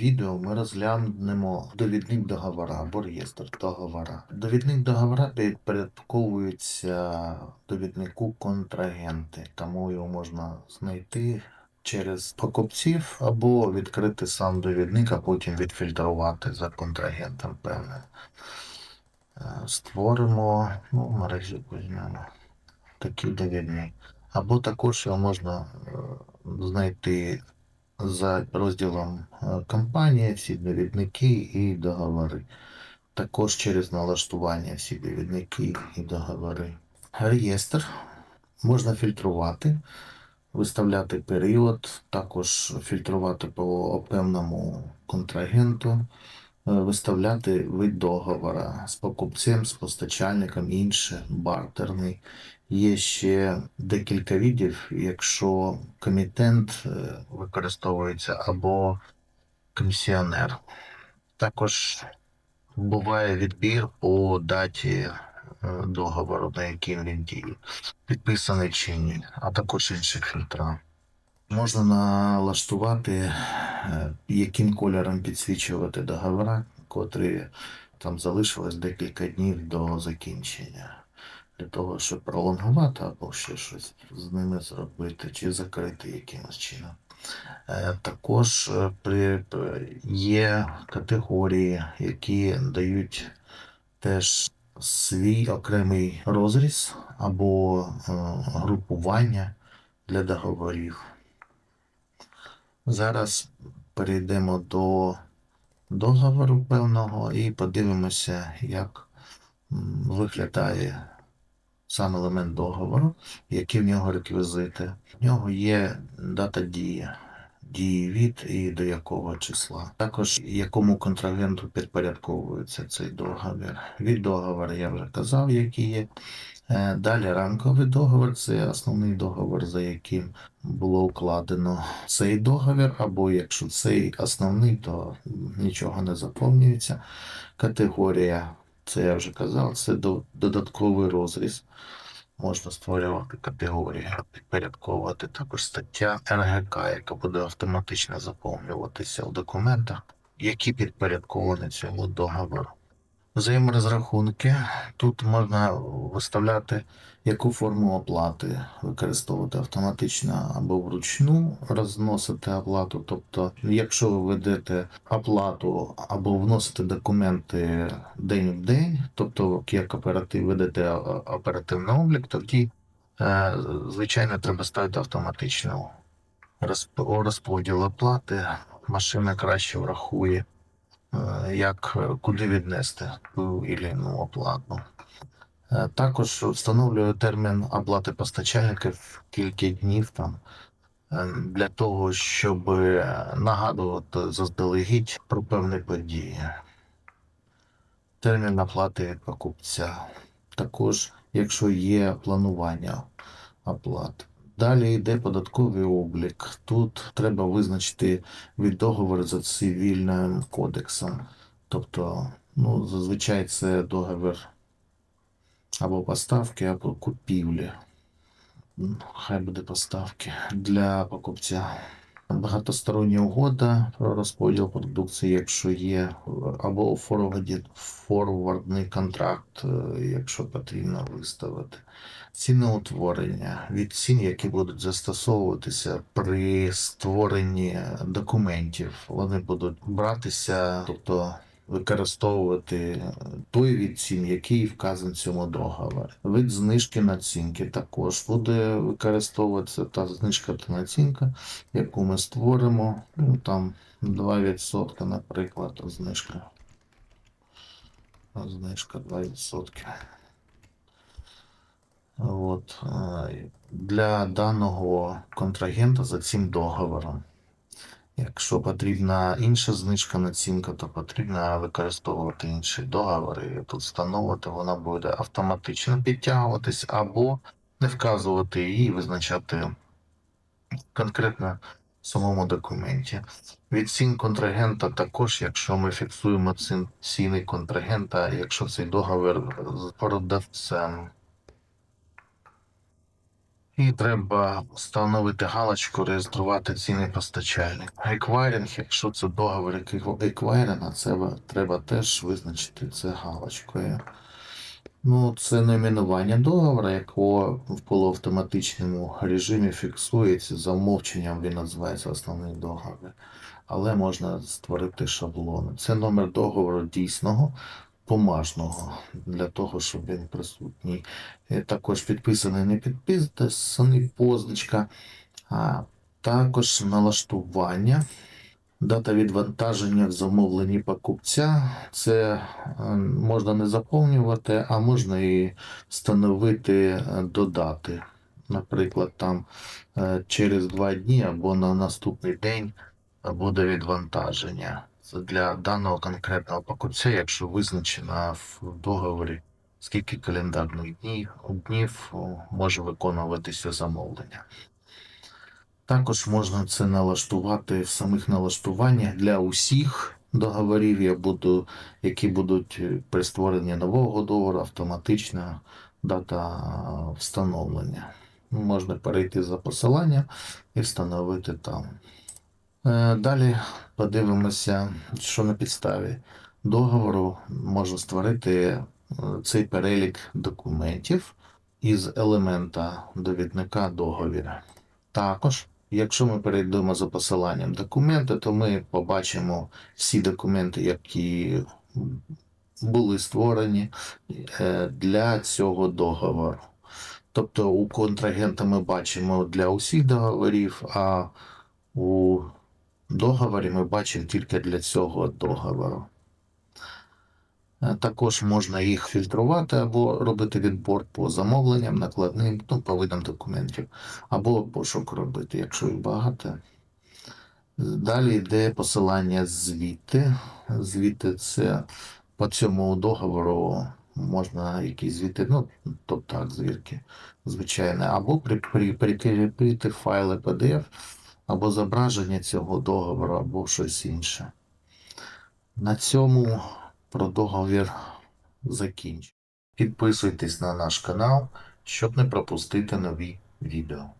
відео ми розглянемо довідник договора або реєстр договора. Довідник договора підпорядковується довіднику контрагенти, тому його можна знайти через покупців або відкрити сам довідник, а потім відфільтрувати за контрагентом певним. Е, Створимо, ну, мережі візьмемо такий довідник. Або також його можна е, знайти за розділом е, компанія, всі довідники і договори. Також через налаштування всі довідники і договори. Реєстр можна фільтрувати, виставляти період, також фільтрувати по певному контрагенту, виставляти вид договора з покупцем, з постачальником, інше, бартерний. Є ще декілька видів, якщо комітент е, використовується або комісіонер. Також буває відбір по даті е, договору, на яким він діє, підписаний чи ні, а також інші фільтра. Можна налаштувати, е, яким кольором підсвічувати договора, котрі там залишилось декілька днів до закінчення для того, щоб пролонгувати або ще щось з ними зробити, чи закрити якимось чином. Е, Також е, є категорії, які дають теж свій окремий розріз або е, групування для договорів. Зараз перейдемо до договору певного і подивимося, як виглядає сам елемент договору, які в нього реквізити. В нього є дата дії, дії від і до якого числа. Також якому контрагенту підпорядковується цей договір. Від договору я вже казав, які є. Е, Далі рамковий договір це основний договір, за яким було укладено цей договір, або якщо цей основний, то нічого не заповнюється. Категорія, це я вже казав, це додатковий розріз. Можна створювати категорії, підпорядковувати також стаття РГК, яка буде автоматично заповнюватися в документах, які підпорядковані цьому договору. Взаєморозрахунки. Тут можна виставляти, яку форму оплати використовувати автоматично або вручну розносити оплату. Тобто, якщо ви ведете оплату або вносите документи день в день, тобто як оператив ведете оперативний облік, тоді е, звичайно треба ставити автоматичну розп- розподіл оплати. Машина краще врахує як е, куди віднести ту іншу оплату. Е, Також встановлюю термін оплати постачальників кілька днів там е, для того, щоб е, нагадувати заздалегідь про певні події. Термін оплати покупця. Також, якщо є планування оплат. Далі йде податковий облік. Тут треба визначити від договору за цивільним кодексом. Тобто, ну, зазвичай це договір або поставки, або купівлі. Хай буде поставки для покупця. Багатостороння угода про розподіл продукції, якщо є, або форварді- форвардний контракт, е, якщо потрібно виставити. Ціноутворення від цін, які будуть застосовуватися при створенні документів. Вони будуть братися, тобто використовувати той від цін, який вказаний в цьому договорі. Вид знижки націнки також буде використовуватися та знижка та націнка, яку ми створимо. Ну, там 2%, наприклад, знижка. Знижка 2%. От, для даного контрагента за цим договором. Якщо потрібна інша знижка націнка, то потрібно використовувати інший договор і тут встановити вона буде автоматично підтягуватись або не вказувати її і визначати конкретно в самому документі. Від цін контрагента також, якщо ми фіксуємо ціни контрагента, якщо цей договір з продавцем. І треба встановити галочку, реєструвати цінний постачальник. Еквайринг, якщо це договір еквайринга, це треба теж визначити це галочкою. Ну, це найменування договору, якого в полуавтоматичному режимі фіксується за умовченням, він називається основний договір. Але можна створити шаблони. Це номер договору дійсного, помажного, для того, щоб він присутній. Е, Також підписаний, не підписаний позначка, а також налаштування. Дата відвантаження в замовленні покупця. Це е, можна не заповнювати, а можна і встановити е, додати. Наприклад, там через два дні або на наступний день буде відвантаження. Для даного конкретного покупця, якщо визначено в договорі, скільки календарних днів, днів може виконуватися замовлення. Також можна це налаштувати в самих налаштуваннях для усіх договорів, я буду, які будуть е, при створенні нового договору, автоматична дата е, встановлення. Можна перейти за посиланням і встановити там. Е, Далі подивимося, що на підставі договору можна створити е, цей перелік документів із елемента довідника договіра. Також, якщо ми перейдемо за посиланням документи, то ми побачимо всі документи, які були створені е, для цього договору. Тобто у контрагента ми бачимо для усіх договорів, а у договорі ми бачимо тільки для цього договору. Е, Також можна їх фільтрувати або робити відбор по замовленням, накладним, ну, по видам документів, або пошук робити, якщо їх багато. Далі йде посилання звіти. Звіти це по цьому договору можна якісь звіти, ну, тобто так, звірки, звичайно, або при, при, прикріпити файли PDF, або зображення цього договору, або щось інше. На цьому про договір закінчу. Підписуйтесь на наш канал, щоб не пропустити нові відео.